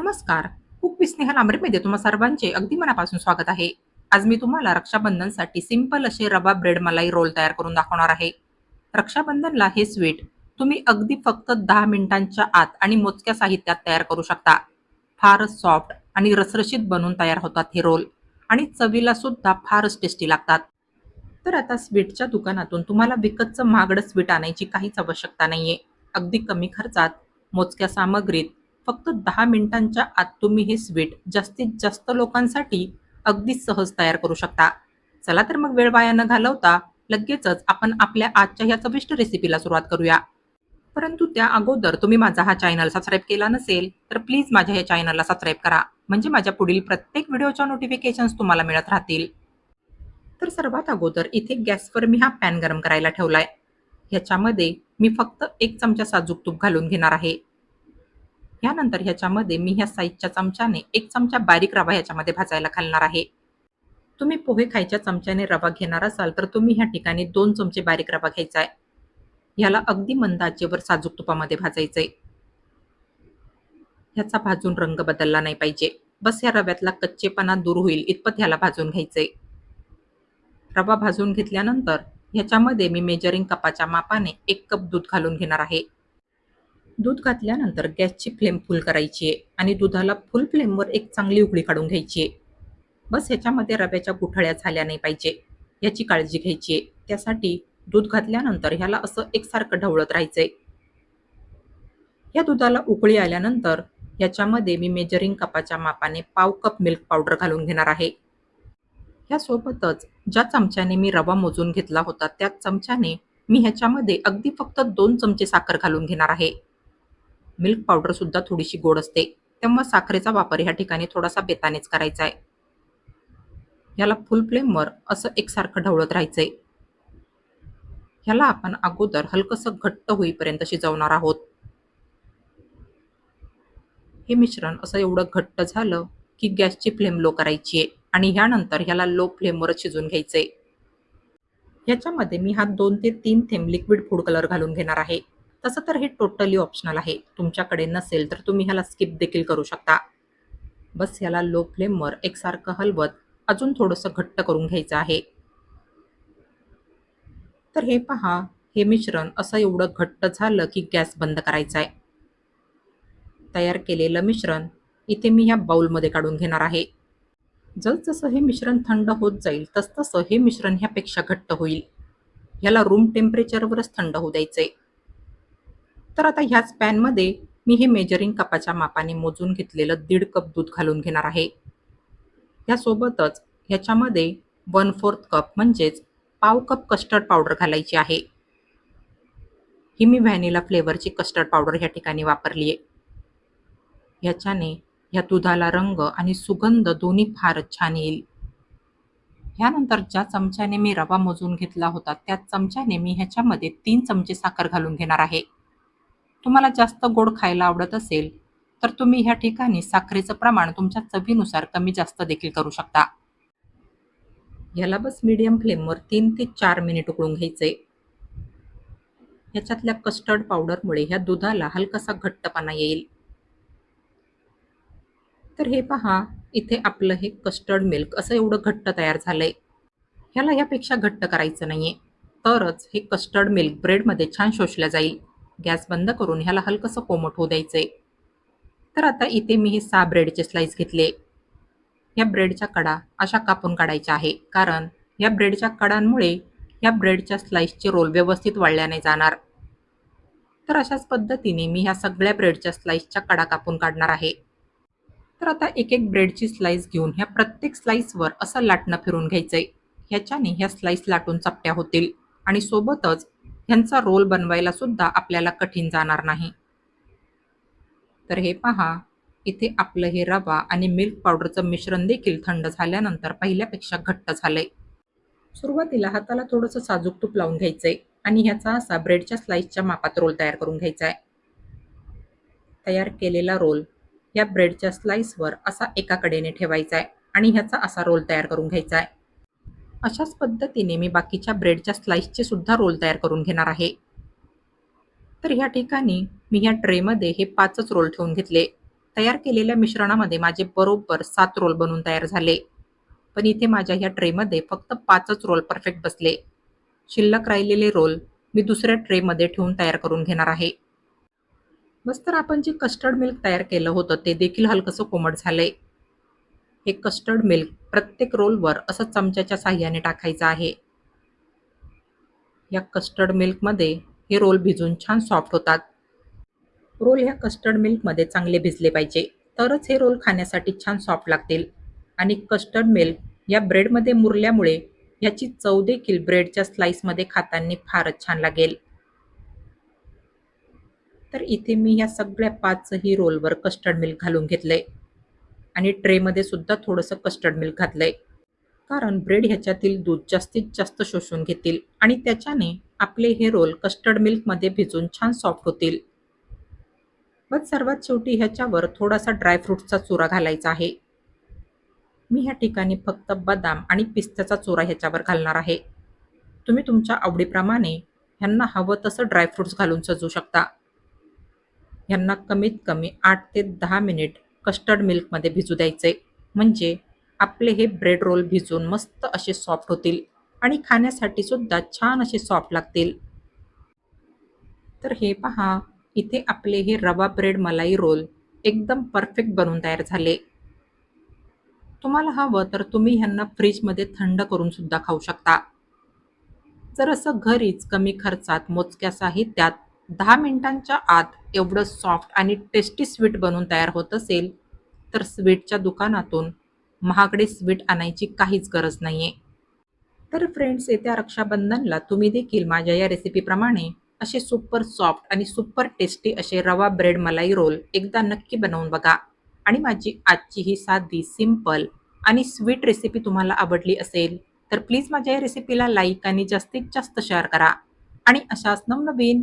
नमस्कार. Cook with Snehal आमरेमध्ये तुम्हा सर्वांचे अगदी मनापासून स्वागत आहे. आज मी तुम्हाला रक्षाबंधनसाठी सिंपल असे रवा ब्रेड मलाई रोल तयार करून दाखवणार आहे. रक्षाबंधनला हे स्वीट तुम्ही अगदी फक्त दहा मिनिटांच्या आत आणि मोजक्या साहित्यात तयार करू शकता. फारच सॉफ्ट आणि रसरशीत बनून तयार होतात हे रोल आणि चवीला सुद्धा फारच टेस्टी लागतात. तर आता स्वीटच्या दुकानातून तुम्हाला विकतचं महागडं स्वीट आणायची काहीच आवश्यकता नाहीये. अगदी कमी खर्चात मोजक्या सामग्रीत फक्त दहा मिनिटांच्या आत तुम्ही हे स्वीट जास्तीत जास्त लोकांसाठी अगदी सहज तयार करू शकता. चला तर मग वेळ वाया न घालवता लगेचच आपण आपल्या आजच्या ह्या चविष्ट रेसिपीला सुरुवात करूया. परंतु त्या अगोदर तुम्ही माझा हा चॅनल सबस्क्राईब केला नसेल तर प्लीज माझ्या या चॅनलला सबस्क्राईब करा. म्हणजे माझ्या पुढील प्रत्येक व्हिडिओच्या नोटिफिकेशन्स तुम्हाला मिळत राहतील. तर सर्वात अगोदर इथे गॅसवर मी हा पॅन गरम करायला ठेवलाय. ह्याच्यामध्ये मी फक्त एक चमचा साजूक तूप घालून घेणार आहे. यानंतर ह्याच्यामध्ये मी ह्या साईजच्या चमच्याने एक चमचा बारीक रवा ह्याच्यामध्ये भाजायला घालणार आहे. तुम्ही पोहे खायच्या चमच्याने रवा घेणार असाल तर तुम्ही ह्या ठिकाणी दोन चमचे बारीक रवा घ्यायचा आहे ह्याला अगदी मंद आचेवर साजूक तुपामध्ये भाजायचंय. ह्याचा भाजून रंग बदलला नाही पाहिजे. बस ह्या रव्यातला कच्चेपणा दूर होईल इतपत ह्याला भाजून घ्यायचंय. रवा भाजून घेतल्यानंतर ह्याच्यामध्ये मी मेजरिंग कपाच्या मापाने एक कप दूध घालून घेणार आहे. दूध घातल्यानंतर गॅसची फ्लेम फुल करायची आहे आणि दुधाला फुल फ्लेमवर एक चांगली उकळी काढून घ्यायची. आहे बस ह्याच्यामध्ये रव्याच्या गुठळ्या झाल्या नाही पाहिजे याची काळजी घ्यायची. आहे त्यासाठी दूध घातल्यानंतर ह्याला असं एकसारखं ढवळत राहायचंय. या दुधाला उकळी आल्यानंतर याच्यामध्ये मी मेजरिंग कपाच्या मापाने पाव कप मिल्क पावडर घालून घेणार आहे. यासोबतच ज्या चमच्याने मी रवा मोजून घेतला होता त्या चमच्याने मी ह्याच्यामध्ये अगदी फक्त दोन चमचे साखर घालून घेणार आहे. मिल्क पावडर सुद्धा थोडीशी गोड असते. तेव्हा साखरेचा वापर ह्या ठिकाणी थोडासा बेतानेच करायचा आहे. ह्याला फुल फ्लेमवर असं एकसारखं ढवळत राहायचंय. ह्याला आपण अगोदर हलकंसं घट्ट होईपर्यंत शिजवणार आहोत. हे मिश्रण असं एवढं घट्ट झालं की गॅसची फ्लेम लो करायची आहे आणि ह्यानंतर ह्याला लो फ्लेमवरच शिजून घ्यायचंय. ह्याच्यामध्ये मी हा दोन ते तीन थेंब लिक्विड फूड कलर घालून घेणार आहे. तसं तर हे टोटली ऑप्शनल आहे. तुमच्याकडे नसेल तर तुम्ही ह्याला स्किप देखील करू शकता. बस ह्याला लो फ्लेमवर एकसारखं हलवत अजून थोडंसं घट्ट करून घ्यायचं आहे. तर हे पहा हे मिश्रण असं एवढं घट्ट झालं की गॅस बंद करायचा आहे तयार केलेलं मिश्रण इथे मी ह्या बाउलमध्ये काढून घेणार आहे. जसजसं हे मिश्रण थंड होत जाईल तसतसं हे मिश्रण ह्यापेक्षा घट्ट होईल. ह्याला रूम टेम्परेचरवरच थंड होऊ द्यायचं आहे तर आता ह्याच पॅनमध्ये मी हे मेजरिंग कपाच्या मापाने मोजून घेतलेलं दीड कप दूध घालून घेणार आहे. ह्यासोबतच ह्याच्यामध्ये वन फोर्थ कप म्हणजेच पाव कप कस्टर्ड पावडर घालायची आहे. ही मी व्हॅनिला फ्लेवरची कस्टर्ड पावडर ह्या ठिकाणी वापरली आहे. ह्याच्याने ह्या दुधाला रंग आणि सुगंध दोन्ही फारच छान येईल. ह्यानंतर ज्या चमच्याने मी रवा मोजून घेतला होता त्या चमच्याने मी ह्याच्यामध्ये तीन चमचे साखर घालून घेणार आहे. तुम्हाला जास्त गोड खायला आवडत असेल तर तुम्ही ह्या ठिकाणी साखरेचं प्रमाण तुमच्या चवीनुसार कमी जास्त देखील करू शकता. ह्याला बस मीडियम फ्लेमवर तीन ते चार मिनिट उकळून घ्यायचे ह्याच्यातल्या कस्टर्ड पावडरमुळे ह्या दुधाला हलकासा घट्टपणा येईल. तर हे पहा इथे आपलं हे कस्टर्ड मिल्क असं एवढं घट्ट तयार झालंय. ह्याला ह्यापेक्षा घट्ट करायचं नाहीये. तरच हे कस्टर्ड मिल्क ब्रेडमध्ये छान शोषलं जाईल. गॅस बंद करून ह्याला हलकंसं कोमट होऊ द्यायचंय. तर आता इथे मी हे सहा ब्रेडचे स्लाइस घेतले. या ब्रेडच्या कडा अशा कापून काढायच्या आहे. कारण या ब्रेडच्या कडांमुळे या ब्रेडच्या स्लाइसचे रोल व्यवस्थित वळल्या नाही जाणार. तर अशाच पद्धतीने मी ह्या सगळ्या ब्रेडच्या स्लाइसच्या कडा कापून काढणार आहे. तर आता एक एक ब्रेडची स्लाइस घेऊन ह्या प्रत्येक स्लाइसवर असं लाटणं फिरून घ्यायचंय. ह्याच्याने ह्या स्लाइस लाटून चपट्या होतील. आणि सोबतच ह्यांचा रोल बनवायला सुद्धा आपल्याला कठीण जाणार नाही. तर हे पहा इथे आपलं हे रवा आणि मिल्क पावडरचं मिश्रण देखील थंड झाल्यानंतर पहिल्यापेक्षा घट्ट झालंय. सुरुवातीला हाताला थोडंसं साजूक तूप लावून घ्यायचंय आणि ह्याचा असा ब्रेडच्या स्लाइसच्या मापात रोल तयार करून घ्यायचा आहे तयार केलेला रोल या ब्रेडच्या स्लाइसवर असा एका कडेने ठेवायचा आहे आणि ह्याचा असा रोल तयार करून घ्यायचा आहे अशाच पद्धतीने मी बाकीच्या ब्रेडच्या स्लाईसचे सुद्धा रोल तयार करून घेणार आहे. तर ह्या ठिकाणी मी ह्या ट्रेमध्ये हे पाचच रोल ठेवून घेतले. तयार केलेल्या मिश्रणामध्ये माझे बरोबर सात रोल बनून तयार झाले. पण इथे माझ्या ह्या ट्रेमध्ये फक्त पाचच रोल परफेक्ट बसले. शिल्लक राहिलेले रोल मी दुसऱ्या ट्रेमध्ये ठेवून तयार करून घेणार आहे. बस तर आपण जे कस्टर्ड मिल्क तयार केलं होतं ते देखील हलकंसं कोमट झालंय. हे कस्टर्ड मिल्क प्रत्येक रोलवर असं चमच्याच्या साह्याने टाकायचं आहे. या कस्टर्ड मिल्कमध्ये हे रोल भिजून छान सॉफ्ट होतात. रोल ह्या कस्टर्ड मिल्कमध्ये चांगले भिजले पाहिजे. तरच हे रोल खाण्यासाठी छान सॉफ्ट लागतील. आणि कस्टर्ड मिल्क या ब्रेडमध्ये मुरल्यामुळे याची चव देखील ब्रेडच्या स्लाइसमध्ये खाताना फारच छान लागेल. तर इथे मी ह्या सगळ्या पाचही रोलवर कस्टर्ड मिल्क घालून घेतलंय. आणि ट्रेमध्ये सुद्धा थोडंसं कस्टर्ड मिल्क घातलंय. कारण ब्रेड ह्याच्यातील दूध जास्तीत जास्त शोषून घेतील आणि त्याच्याने आपले हे रोल कस्टर्ड मिल्कमध्ये भिजून छान सॉफ्ट होतील. मग सर्वात शेवटी ह्याच्यावर थोडासा ड्रायफ्रूटचा चुरा घालायचा आहे. मी ह्या ठिकाणी फक्त बदाम आणि पिस्त्याचा चुरा ह्याच्यावर घालणार आहे. तुम्ही तुमच्या आवडीप्रमाणे ह्यांना हवं तसं ड्रायफ्रूट्स घालून सजू शकता. ह्यांना कमीत कमी आठ ते दहा मिनिट कस्टर्ड मिल्कमध्ये भिजू द्यायचे. म्हणजे आपले हे ब्रेड रोल भिजून मस्त असे सॉफ्ट होतील आणि खाण्यासाठी सुद्धा छान असे सॉफ्ट लागतील. तर हे पहा इथे आपले हे रवा ब्रेड मलाई रोल एकदम परफेक्ट बनून तयार झाले. तुम्हाला हवं तर तुम्ही ह्यांना फ्रीजमध्ये थंड करून सुद्धा खाऊ शकता. जर असं घरीच कमी खर्चात मोजक्या साहित्यात दहा मिनिटांच्या आत एवढं सॉफ्ट आणि टेस्टी स्वीट बनवून तयार होत असेल तर स्वीटच्या दुकानातून महागडे स्वीट आणायची काहीच गरज नाही आहे तर फ्रेंड्स येत्या रक्षाबंधनला तुम्ही देखील माझ्या या रेसिपीप्रमाणे असे सुपर सॉफ्ट आणि सुपर टेस्टी असे रवा ब्रेड मलाई रोल एकदा नक्की बनवून बघा. आणि माझी आजची ही साधी सिंपल आणि स्वीट रेसिपी तुम्हाला आवडली असेल तर प्लीज माझ्या या रेसिपीला लाईक आणि जास्तीत जास्त शेअर करा. आणि अशाच नवनवीन